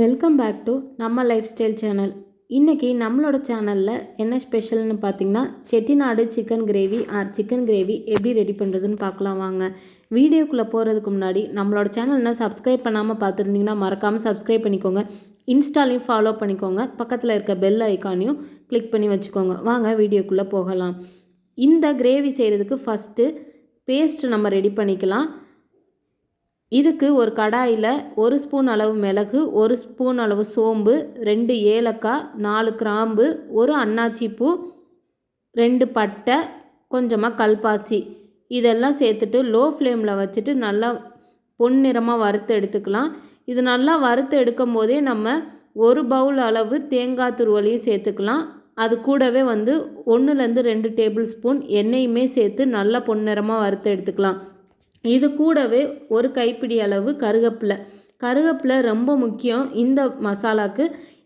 Welcome back to நம்ம lifestyle channel இன்றைக்கி நம்மளோட சேனலில் என்ன ஸ்பெஷல்னு பார்த்தீங்கன்னா Chettinad chicken gravy or chicken gravy எப்படி ரெடி பண்ணுறதுன்னு பார்க்கலாம் வாங்க. வீடியோக்குள்ளே போகிறதுக்கு முன்னாடி நம்மளோட சேனல்னா சப்ஸ்கிரைப் பண்ணாமல் பார்த்துருந்தீங்கன்னா மறக்காமல் சப்ஸ்கிரைப் பண்ணிக்கோங்க. இன்ஸ்டாலையும் ஃபாலோ பண்ணிக்கோங்க. பக்கத்தில் இருக்க பெல் ஐக்கானையும் கிளிக் பண்ணி வச்சுக்கோங்க. வாங்க வீடியோக்குள்ளே போகலாம். இந்த கிரேவி செய்கிறதுக்கு ஃபஸ்ட்டு பேஸ்ட் நம்ம ரெடி பண்ணிக்கலாம். இதுக்கு ஒரு கடாயில் ஒரு ஸ்பூன் அளவு மிளகு ஒரு ஸ்பூன் அளவு சோம்பு ரெண்டு ஏலக்காய் நாலு கிராம்பு ஒரு அன்னாச்சிப்பூ ரெண்டு பட்டை கொஞ்சமாக கல்பாசி. இதெல்லாம் சேர்த்துட்டு லோ ஃப்ளேமில் வச்சுட்டு நல்லா பொன்னிறமாக வறுத்து எடுத்துக்கலாம். இது நல்லா வறுத்து எடுக்கும் போதே நம்ம ஒரு பவுல் அளவு தேங்காய் துருவலையும் சேர்த்துக்கலாம். அது கூடவே வந்து ஒன்றுலேருந்து ரெண்டு டேபிள் ஸ்பூன் எண்ணெயுமே சேர்த்து நல்லா பொன்னிறமாக வறுத்து எடுத்துக்கலாம். இது கூடவே ஒரு கைப்பிடி அளவு கருகப்பிலை. கருகப்பிலை ரொம்ப முக்கியம் இந்த மசாலாவுக்கு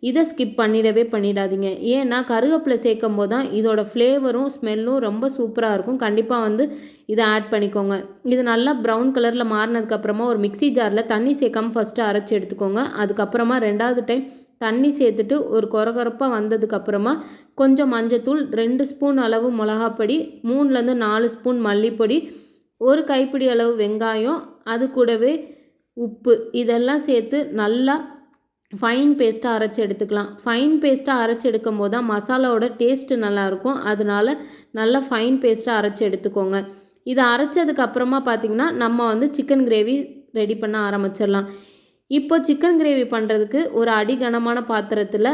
இதை ஸ்கிப் பண்ணிடவே பண்ணிடாதீங்க. ஏன்னா கருவேப்பிலை சேர்க்கும் போது தான் இதோட ஃப்ளேவரும் ஸ்மெல்லும் ரொம்ப சூப்பராக இருக்கும். கண்டிப்பாக வந்து இதை ஆட் பண்ணிக்கோங்க. இது நல்லா ப்ரௌன் கலரில் மாறினதுக்கப்புறமா ஒரு மிக்சி ஜாரில் தண்ணி சேர்க்காம ஃபஸ்ட்டு அரைச்சி எடுத்துக்கோங்க. அதுக்கப்புறமா ரெண்டாவது டைம் தண்ணி சேர்த்துட்டு ஒரு கொரகொரப்பாக வந்ததுக்கப்புறமா கொஞ்சம் மஞ்சத்தூள் ரெண்டு ஸ்பூன் அளவு மிளகாப்பொடி மூணுலேருந்து நாலு ஸ்பூன் மல்லிப்பொடி ஒரு கைப்பிடி அளவு வெங்காயம் அது கூடவே உப்பு. இதெல்லாம் சேர்த்து நல்லா ஃபைன் பேஸ்ட்டாக அரைச்சி எடுத்துக்கலாம். ஃபைன் பேஸ்ட்டாக அரைச்சி எடுக்கும் போது தான் மசாலாவோட டேஸ்ட்டு நல்லாயிருக்கும் அதனால நல்லா ஃபைன் பேஸ்ட்டாக அரைச்சி எடுத்துக்கோங்க. இதை அரைச்சதுக்கப்புறமா பார்த்திங்கன்னா நம்ம வந்து சிக்கன் கிரேவி ரெடி பண்ண ஆரம்பிச்சிடலாம். இப்போ சிக்கன் கிரேவி பண்ணுறதுக்கு ஒரு அடிகனமான பாத்திரத்தில்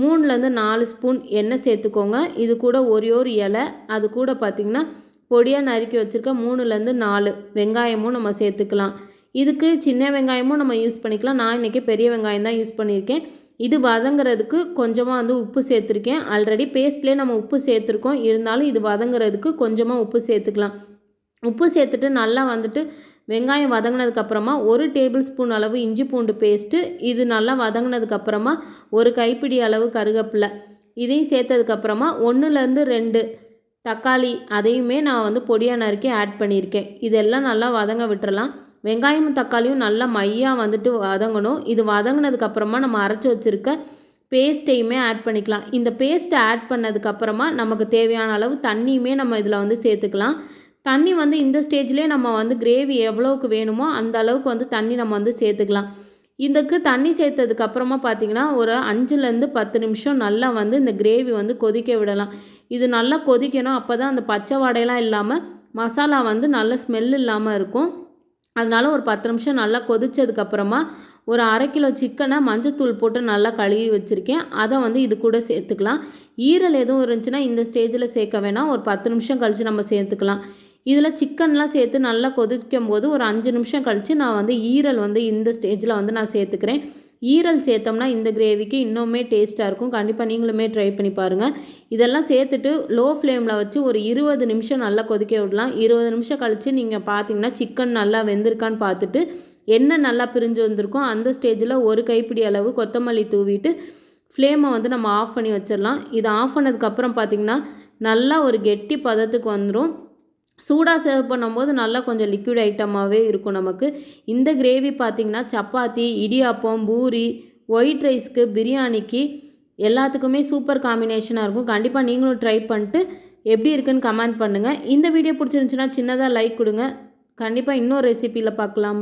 மூணுலேருந்து நாலு ஸ்பூன் எண்ணெய் சேர்த்துக்கோங்க. இது கூட ஒரே ஒரு இலை அது கூட பார்த்திங்கன்னா பொடியாக நறுக்கி வச்சுருக்க மூணுலேருந்து நாலு வெங்காயமும் நம்ம சேர்த்துக்கலாம். இதுக்கு சின்ன வெங்காயமும் நம்ம யூஸ் பண்ணிக்கலாம். நான் இன்றைக்கி பெரிய வெங்காயம் தான் யூஸ் பண்ணியிருக்கேன். இது வதங்குறதுக்கு கொஞ்சமாக வந்து உப்பு சேர்த்துருக்கேன். ஆல்ரெடி பேஸ்ட்லேயே நம்ம உப்பு சேர்த்துருக்கோம். இருந்தாலும் இது வதங்குறதுக்கு கொஞ்சமாக உப்பு சேர்த்துக்கலாம். உப்பு சேர்த்துட்டு நல்லா வந்துட்டு வெங்காயம் வதங்கினதுக்கப்புறமா ஒரு டேபிள் ஸ்பூன் அளவு இஞ்சி பூண்டு பேஸ்ட்டு இது நல்லா வதங்கினதுக்கப்புறமா ஒரு கைப்பிடி அளவு கருகப்பில்லை இதையும் சேர்த்ததுக்கப்புறமா ஒன்றுலேருந்து ரெண்டு தக்காளி அதையுமே நான் வந்து பொடியாக நறுக்கி ஆட் பண்ணியிருக்கேன். இதெல்லாம் நல்லா வதங்க விட்டுறலாம். வெங்காயமும் தக்காளியும் நல்லா மையாக வந்துட்டு வதங்கணும். இது வதங்கினதுக்கப்புறமா நம்ம அரைச்சி வச்சுருக்க பேஸ்ட்டையுமே ஆட் பண்ணிக்கலாம். இந்த பேஸ்ட்டை ஆட் பண்ணதுக்கப்புறமா நமக்கு தேவையான அளவு தண்ணியுமே நம்ம இதில் வந்து சேர்த்துக்கலாம். தண்ணி வந்து இந்த ஸ்டேஜ்லேயே நம்ம வந்து கிரேவி எவ்வளோவுக்கு வேணுமோ அந்த அளவுக்கு வந்து தண்ணி நம்ம வந்து சேர்த்துக்கலாம். இதுக்கு தண்ணி சேர்த்ததுக்கு அப்புறமா பார்த்தீங்கன்னா ஒரு அஞ்சுலேருந்து பத்து நிமிஷம் நல்லா வந்து இந்த கிரேவி வந்து கொதிக்க விடலாம். இது நல்லா கொதிக்கணும். அப்போ தான் அந்த பச்சை வாடையெல்லாம் இல்லாமல் மசாலா வந்து நல்ல ஸ்மெல் இல்லாமல் இருக்கும். அதனால் ஒரு பத்து நிமிஷம் நல்லா கொதித்ததுக்கப்புறமா ஒரு அரை கிலோ சிக்கனை மஞ்சத்தூள் போட்டு நல்லா கழுவி வச்சுருக்கேன். அதை வந்து இது கூட சேர்த்துக்கலாம். ஈரல் எதுவும் இருந்துச்சுன்னா இந்த ஸ்டேஜில் சேர்க்க வேணாம். ஒரு பத்து நிமிஷம் கழித்து நம்ம சேர்த்துக்கலாம். இதில் சிக்கன்லாம் சேர்த்து நல்லா கொதிக்கும் போது ஒரு அஞ்சு நிமிஷம் கழித்து நான் வந்து ஈரல் வந்து இந்த ஸ்டேஜில் வந்து நான் சேர்த்துக்கிறேன். ஈரல் சேர்த்தோம்னா இந்த கிரேவிக்கு இன்னுமே டேஸ்ட்டாக இருக்கும். கண்டிப்பாக நீங்களுமே ட்ரை பண்ணி பாருங்கள் இதெல்லாம் சேர்த்துட்டு லோ ஃப்ளேமில் வச்சு ஒரு இருபது நிமிஷம் நல்லா கொதிக்க விடலாம். இருபது நிமிஷம் கழித்து நீங்கள் பார்த்தீங்கன்னா சிக்கன் நல்லா வெந்திருக்கான்னு பார்த்துட்டு என்ன நல்லா பிரிஞ்சு வந்திருக்கோ அந்த ஸ்டேஜில் ஒரு கைப்பிடி அளவு கொத்தமல்லி தூவிட்டு ஃப்ளேமை வந்து நம்ம ஆஃப் பண்ணி வச்சிடலாம். இது ஆஃப் பண்ணதுக்கப்புறம் பார்த்திங்கன்னா நல்லா ஒரு கெட்டி பதத்துக்கு வந்துடும் சூடாக சர்வ் பண்ணும்போது நல்லா கொஞ்சம் லிக்விட் ஐட்டமாகவே இருக்கும் நமக்கு. இந்த கிரேவி பார்த்திங்கன்னா சப்பாத்தி இடியாப்பம் பூரி ஒயிட் ரைஸ்க்கு பிரியாணிக்கு எல்லாத்துக்குமே சூப்பர் காம்பினேஷனாக இருக்கும். கண்டிப்பாக நீங்களும் ட்ரை பண்ணிட்டு எப்படி இருக்குன்னு கமெண்ட் பண்ணுங்கள் இந்த வீடியோ பிடிச்சிருந்துச்சுன்னா சின்னதாக லைக் கொடுங்க. கண்டிப்பாக இன்னொரு ரெசிப்பியில் பார்க்கலாம்.